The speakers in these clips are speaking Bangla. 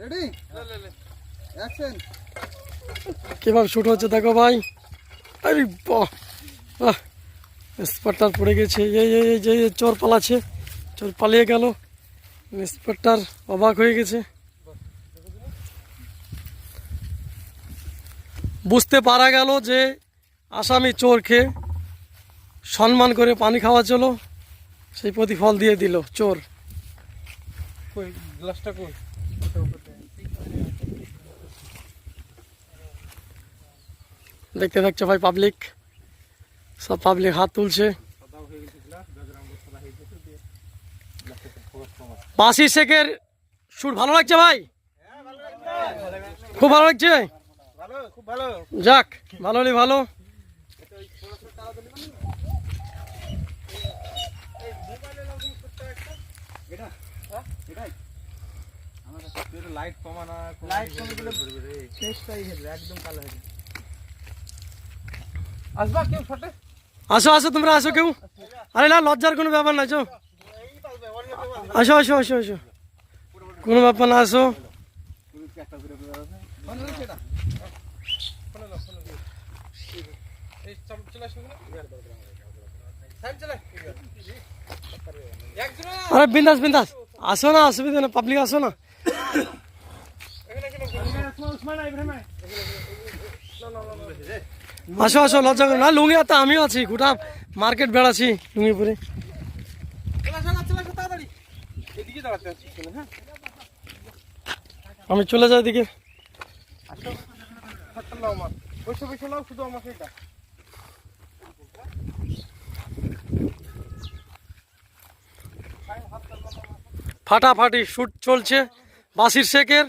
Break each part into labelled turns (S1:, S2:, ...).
S1: রেডি অ্যাকশন
S2: কীভাবে শুট হচ্ছে দেখো ভাই? আরে বাহ বাহ। ইন্সপেক্টর পড়ে গেছে। এই এই এই যে এই চোর পালাচ্ছে। চোর পালিয়ে গেল। ইন্সপেক্টর অবাক হয়ে গেছে। বুঝতে পারা গেল যে আসামি চোরকে সম্মান করে পানি খাওয়া চলো। সেই প্রতিফল দিয়ে দিল চোর।
S1: কই গ্লাসটা কই?
S2: দেখতে দেখছ ভাই পাবলিক সব পাবলিক হাত তুলছে। বাসি শেখের সুর ভালো লাগছে ভাই? খুব ভালো লাগছে? যাক ভালো ভালো।
S1: লাইট কমা না লাইট কমে দিলে শেষটাই হবে একদম কালো হবে আসবা কেউ ফটে?
S2: আসো আসো তোমরা আসো কেউ। আরে না লজ্জার কোনো ব্যাপার না চো। আসো আসো আসো আসো। কোনো ব্যাপার না আসো।
S1: এই চম- চলে আসুন না। সাইড চলে। একজন
S2: আরে বিন্দাস বিন্দাস। আসো আসো লজ্জা করো না লুঙ্গি আর তো আমিও আছি গোটা মার্কেট বেড়াচ্ছি লুঙ্গি পরে
S1: চলে আসো না, চলে আসো তাড়াতাড়ি। এদিকে দাঁড়াতে হচ্ছে শোনো, হ্যাঁ?
S2: আমি চলে যাই দিকে
S1: শুধু।
S2: ফাটাফাটি শুট চলছে বাসির শেখের।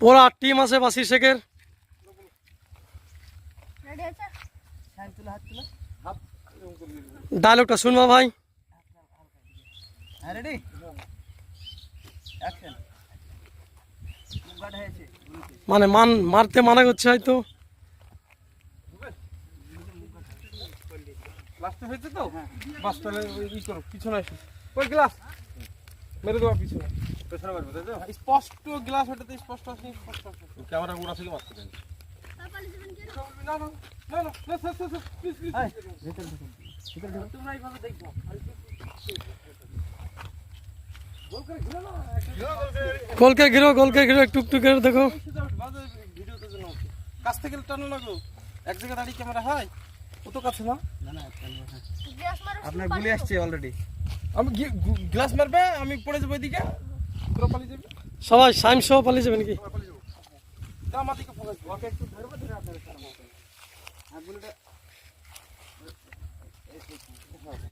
S2: পুরা টিম আছে বাসির শেখের। ডায়লগটা শুনবা ভাই।
S1: হ্যাঁ।
S2: মানে মান মারতে মানা করছে হয়তো।
S1: হয়েছে তো? বাস তাহলে ওই করো পিছনে আসো। ওই গ্লাস মেরে দেওয়া পিছনে। পেছনে মারবে তাই তো? স্পষ্ট গ্লাস ওটাতে স্পষ্ট আসে স্পষ্ট আসে ক্যামেরা গুড়া থেকে মারতে দেন। না না না না না স্যার স্যার প্লিজ প্লিজ তোমরা এইভাবে দেখব। গোল করে ঘুরে না
S2: গোলকে। ঘিরো গোলকে ঘিরো একটু একটু করে দেখো।
S1: কাছ থেকে টানো লাগো এক জায়গায় দাঁড়িয়ে ক্যামেরা হয় কত কাছে না?
S3: আপনার গুলি আসছে অলরেডি
S1: আমি গ্লাস মারবে আমি পড়ে যাব এদিকে।
S2: সবাই সাইম সহ পালিয়ে
S1: যাবেন কি একটু